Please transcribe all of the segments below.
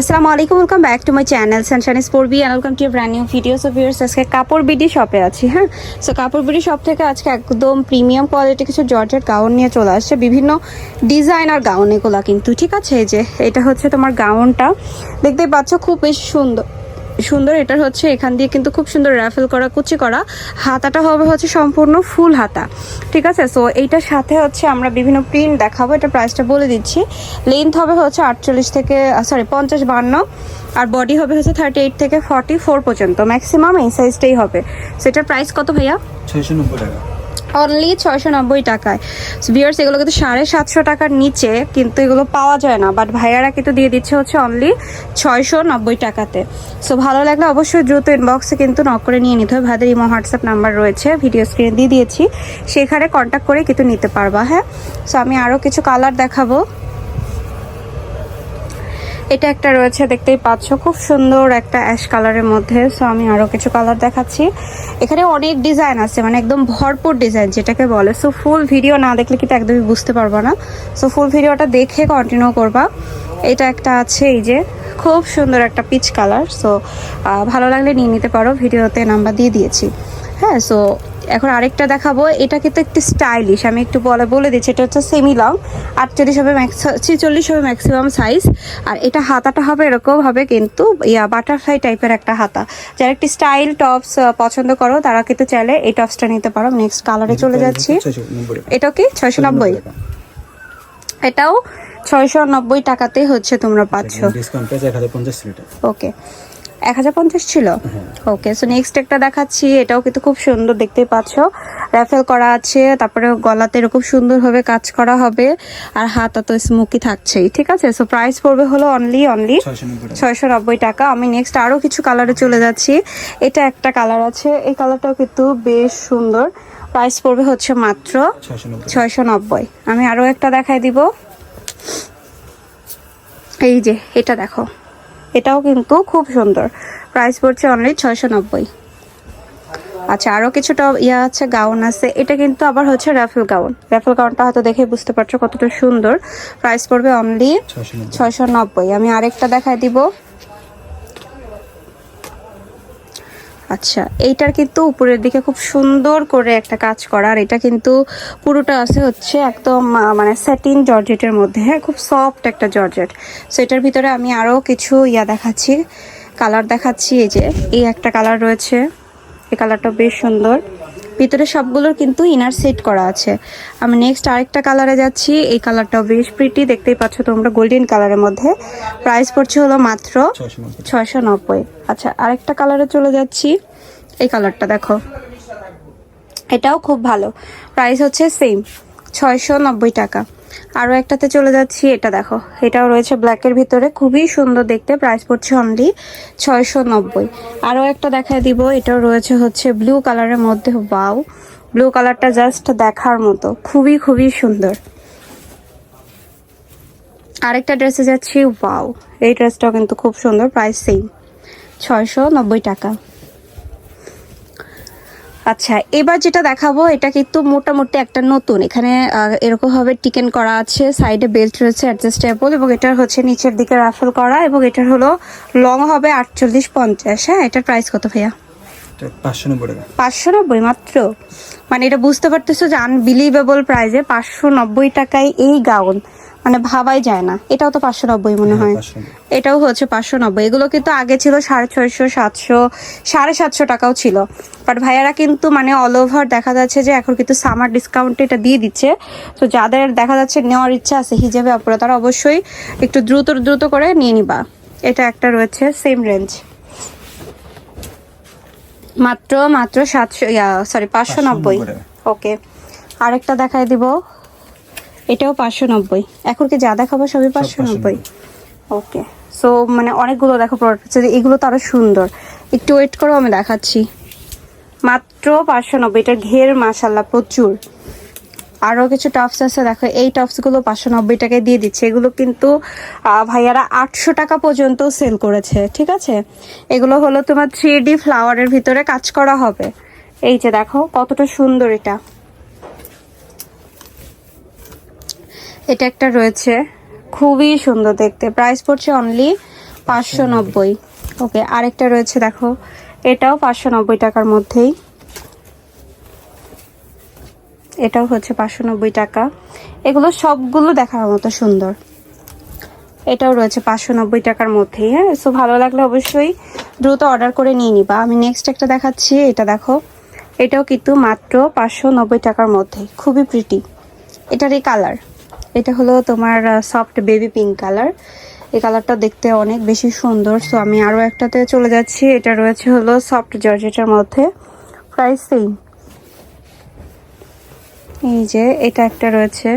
আসসালামু আলাইকুম welcome back to my channel Sunshine স্পোর্বি and welcome to brand new video of viewers আজকে কাপড় BD শপে আছি হ্যাঁ? সো কাপড় বিডি শপ থেকে আজকে একদম প্রিমিয়াম কোয়ালিটি কিছু জর্জেট গাউন নিয়ে চলে আসছে। বিভিন্ন ডিজাইনার গাউন এগুলা কিন্তু, ঠিক আছে? যে, এটা হচ্ছে তোমার গাউনটা দেখতেই পাচ্ছ, খুব বেশ সুন্দর। সুন্দর, এটার হচ্ছে এখান দিয়ে কিন্তু খুব সুন্দর র্যাফেল করা, কুচি করা। হাতাটা হবে হচ্ছে সম্পূর্ণ ফুল হাতা। ঠিক আছে? সো এইটার সাথে হচ্ছে আমরা বিভিন্ন প্রিন্ট দেখাবো, এটা প্রাইসটা বলে দিচ্ছি। লেন্থ হবে হচ্ছে আটচল্লিশ থেকে সরি পঞ্চাশ বান্ন। আর বডি হবে হচ্ছে থার্টি এইট থেকে ফর্টি ফোর পর্যন্ত। ম্যাক্সিমাম এই সাইজটাই হবে। সেটার প্রাইস কত ভাইয়া? ছয়শো নব্বই টাকা। অনলি ছয়শো নব্বই টাকায় ভিওর্স এগুলো কিন্তু সাড়ে সাতশো টাকার নিচে কিন্তু এগুলো পাওয়া যায় না। বাট ভাইয়ারা কিন্তু দিয়ে দিচ্ছে হচ্ছে অনলি ছয়শো নব্বই টাকাতে। সো ভালো লাগলে অবশ্যই দ্রুত ইনবক্সে কিন্তু নক করে নিয়ে নিতে হবে। ভাইদের ইমো হোয়াটসঅ্যাপ নাম্বার রয়েছে ভিডিও স্ক্রিনে দিয়ে দিয়েছি। সেখানে কন্ট্যাক্ট করে কিন্তু নিতে পারবা হ্যাঁ? সো আমি আরও কিছু কালার দেখাবো। এটা একটা রয়েছে, দেখতেই পাচ্ছ, খুব সুন্দর একটা অ্যাশ কালারের মধ্যে। সো আমি আরও কিছু কালার দেখাচ্ছি। এখানে অনেক ডিজাইন আছে মানে একদম ভরপুর ডিজাইন যেটাকে বলে। সো ফুল ভিডিও না দেখলে কিন্তু একদমই বুঝতে পারবা না। সো ফুল ভিডিওটা দেখে কন্টিনিউ করবা। এটা একটা আছে, এই যে, খুব সুন্দর একটা পিচ কালার সো ভালো লাগলে নিয়ে নিতে পারো। ভিডিওতে নাম্বার দিয়ে দিয়েছি। হ্যাঁ সো এখন আরেকটা দেখাবো। এটা কিন্তু একটু স্টাইলিশ আমি একটু বলে বলে দিচ্ছি। এটা হচ্ছে সেমি লং আটচল্লিশ হবে ম্যাক্স ছিচল্লিশ হবে ম্যাক্সিমাম সাইজ আর এটা হাতাটা হবে এরকম হবে কিন্তু ইয়া বাটারফ্লাই টাইপের একটা হাতা। যারা একটি স্টাইল টপস পছন্দ করো তারা কিন্তু চাইলে এই টপসটা নিতে পারো। নেক্সট কালারে চলে যাচ্ছি। এটাও কি? ছয়শো নব্বই? এটাও ছয়শো নব্বই টাকাতেই হচ্ছে তোমরা পাচ্ছ। ওকে এক হাজার পঞ্চাশ ছিল? ওকে সো নেক্সট একটা দেখাচ্ছি এটাও কিন্তু খুব সুন্দর দেখতেই পাচ্ছ। র্যাফেল করা আছে তারপরে গলাতে এরকম সুন্দরভাবে কাজ করা হবে আর হাতা তো স্মুকি থাকছেই ঠিক আছে? সো প্রাইস পড়বে হলো অনলি অনলি ছয়শো নব্বই টাকা। আমি নেক্সট আরও কিছু কালারে চলে যাচ্ছি। এটা একটা কালার আছে এই কালারটাও কিন্তু বেশ সুন্দর। প্রাইস পড়বে হচ্ছে মাত্র ছয়শো নব্বই ছয়শো নব্বই। আমি আরও একটা দেখাই দিব। এই যে এটা দেখো। এটাও কিন্তু খুব সুন্দর। প্রাইস পড়ছে অনলি ছয়শো নব্বই আচ্ছা আরও কিছুটা ইয়া আছে গাউন আছে। এটা কিন্তু আবার হচ্ছে র্যাফেল গাউন র্যাফেল গাউনটা হয়তো দেখে বুঝতে পারছ কতটা সুন্দর। প্রাইস পড়বে অনলি ছয়শো নব্বই আমি আরেকটা দেখায় দিব। আচ্ছা এইটার কিন্তু উপরের দিকে খুব সুন্দর করে একটা কাজ করা। আর এটা কিন্তু পুরোটা আছে হচ্ছে একদম মানে স্যাটিন জর্জেটের মধ্যে হ্যাঁ খুব সফট একটা জর্জেট সো এটার ভিতরে আমি আরও কিছু ইয়া দেখাচ্ছি কালার দেখাচ্ছি, এই যে, এই একটা কালার রয়েছে। এই কালারটা বেশ সুন্দর। ভিতরে সবগুলোর কিন্তু ইনার সেট করা আছে। আমি নেক্সট আরেকটা কালারে যাচ্ছি। এই কালারটাও বেশ প্রিটি দেখতেই পাচ্ছ তোমরা গোল্ডেন কালারের মধ্যে। প্রাইস পড়ছে হলো মাত্র ছয়শো নব্বই। ছয়শো নব্বই। আচ্ছা আরেকটা কালারে চলে যাচ্ছি। এই কালারটা দেখো। এটাও খুব ভালো। প্রাইস হচ্ছে সেম ছয়শো নব্বই টাকা। আরও একটাতে চলে যাচ্ছি, এটা দেখো। এটাও রয়েছে ব্ল্যাকের ভিতরে, খুবই সুন্দর দেখতে প্রাইস পড়ছে অনলি ছয়শো নব্বই আরও একটা দেখায় দিব, এটাও রয়েছে হচ্ছে ব্লু কালারের মধ্যে বাউ ব্লু কালারটা জাস্ট দেখার মতো, খুবই খুবই সুন্দর। আরেকটা ড্রেসে যাচ্ছি ওয়াও এই ড্রেসটাও কিন্তু খুব সুন্দর প্রাইস সেম ছয়শো নব্বই টাকা। আচ্ছা এবার যেটা দেখাবো এটা কিন্তু মোটামুটি একটা নতুন। এখানে এরকম ভাবে টিকেন করা আছে সাইডে বেল্ট রয়েছে অ্যাডজাস্টেবল এবং এটার হচ্ছে নিচের দিকে রাফেল করা এবং এটার হলো লং হবে আটচল্লিশ পঞ্চাশ। হ্যাঁ এটার প্রাইস কত ভাইয়া? পাঁচশো নব্বই পাঁচশো নব্বই মাত্র? মানে এটা বুঝতে পারতেছো যে আনবিলিভেবল প্রাইজে পাঁচশো নব্বই টাকায় এই গাউন মানে ভাবাই যায় না। এটাও তো পাঁচশো নব্বই মনে হ্যাঁ, হয়। এটাও হচ্ছে পাঁচশো নব্বই। এগুলো কিন্তু আগে ছিল সাড়ে ছয়শো সাতশো সাড়ে সাতশো টাকাও ছিল। বাট ভাইয়ারা কিন্তু মানে অল ওভার দেখা যাচ্ছে যে এখন কিন্তু সামার ডিসকাউন্টে এটা দিয়ে দিচ্ছে। তো যাদের দেখা যাচ্ছে নেওয়ার ইচ্ছা আছে হিজাবে অপরা তারা অবশ্যই একটু দ্রুত দ্রুত করে নিয়ে নিবা। এটা একটা রয়েছে সেম রেঞ্জ মাত্র মাত্র সাতশো সরি পাঁচশো নব্বই। ওকে আরেকটা দেখাই দিব। এটাও পাঁচশো নব্বই। এখন কি যা দেখাবো সবই পাঁচশো নব্বই? ওকে সো মানে অনেকগুলো দেখো প্রোডাক্ট আছে এগুলো তো আরও সুন্দর। একটু ওয়েট করো আমি দেখাচ্ছি। মাত্র পাঁচশো নব্বই এটার ঘের মাসাল্লাহ প্রচুর। আরও কিছু টপস আছে দেখো এই টপসগুলো পাঁচশো নব্বই টাকায় দিয়ে দিচ্ছে। এগুলো কিন্তু ভাইয়ারা আটশো টাকা পর্যন্ত সেল করেছে ঠিক আছে? এগুলো হলো তোমার থ্রি ডি ফ্লাওয়ারের ভিতরে কাজ করা হবে। এই যে দেখো কতটা সুন্দর এটা। এটা একটা রয়েছে। খুবই সুন্দর দেখতে। প্রাইস পড়ছে অনলি পাঁচশো নব্বই। ওকে আরেকটা রয়েছে, দেখো। এটাও পাঁচশো নব্বই টাকার মধ্যেই। এটাও হচ্ছে পাঁচশো নব্বই টাকা। এগুলো সবগুলো দেখার মতো সুন্দর। এটাও রয়েছে পাঁচশো নব্বই টাকার মধ্যেই হ্যাঁ? সো ভালো লাগলে অবশ্যই দ্রুত অর্ডার করে নিয়ে নিবা। আমি নেক্সট একটা দেখাচ্ছি, এটা দেখো। এটাও কিন্তু মাত্র পাঁচশো নব্বই টাকার মধ্যে খুবই প্রিটি এটার এই কালার এটা হলো তোমার সফট বেবি পিঙ্ক কালার এই কালারটা দেখতে অনেক বেশি সুন্দর। সো আমি আরও একটাতে চলে যাচ্ছি। এটা রয়েছে হলো সফট জর্জেটের মধ্যে। প্রাইস সেম এই যে, এটা একটা রয়েছে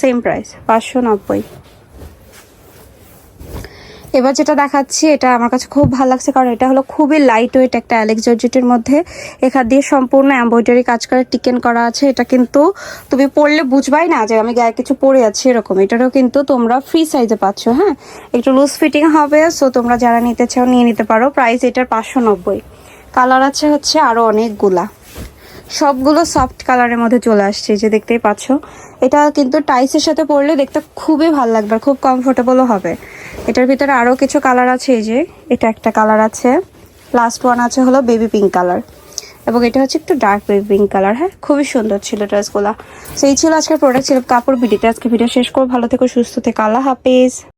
সেম প্রাইস পাঁচশো নব্বই। এবার যেটা দেখাচ্ছি, এটা আমার কাছে খুব ভালো লাগছে কারণ এটা হলো খুবই লাইট ওয়েট একটা অ্যালেক্স জর্জেটের মধ্যে। এখান দিয়ে সম্পূর্ণ এমব্রয়ডারি কাজ করে টিকেন করা আছে। এটা কিন্তু তুমি পরলে বুঝবাই না যে আমি গায়ে কিছু পরে আছি এরকম। এটারও কিন্তু তোমরা ফ্রি সাইজে পাচ্ছ হ্যাঁ? একটু লুজ ফিটিং হবে সো তোমরা যারা নিতে চাও নিয়ে নিতে পারো। প্রাইস এটার পাঁচশো নব্বই। কালার আছে হচ্ছে আরও অনেকগুলা। সবগুলো সফট কালারের মধ্যে চলে আসছে যে দেখতেই পাচ্ছ। এটা কিন্তু টাইসের সাথে পরলে দেখতে খুবই ভালো লাগবে খুব কমফোর্টেবলও হবে। এটার ভিতরে আরও কিছু কালার আছে, এই যে, এটা একটা কালার আছে। লাস্ট ওয়ান আছে হলো বেবি পিঙ্ক কালার এবং এটা হচ্ছে একটু ডার্ক বেবি পিঙ্ক কালার হ্যাঁ? খুবই সুন্দর ছিল ড্রেসগুলো সেই ছিল আজকের প্রোডাক্ট ছিল কাপড় ভিডিওটা আজকে ভিডিও শেষ করব। ভালো থেকো, সুস্থ থেকে। আল্লাহ হাফিজ।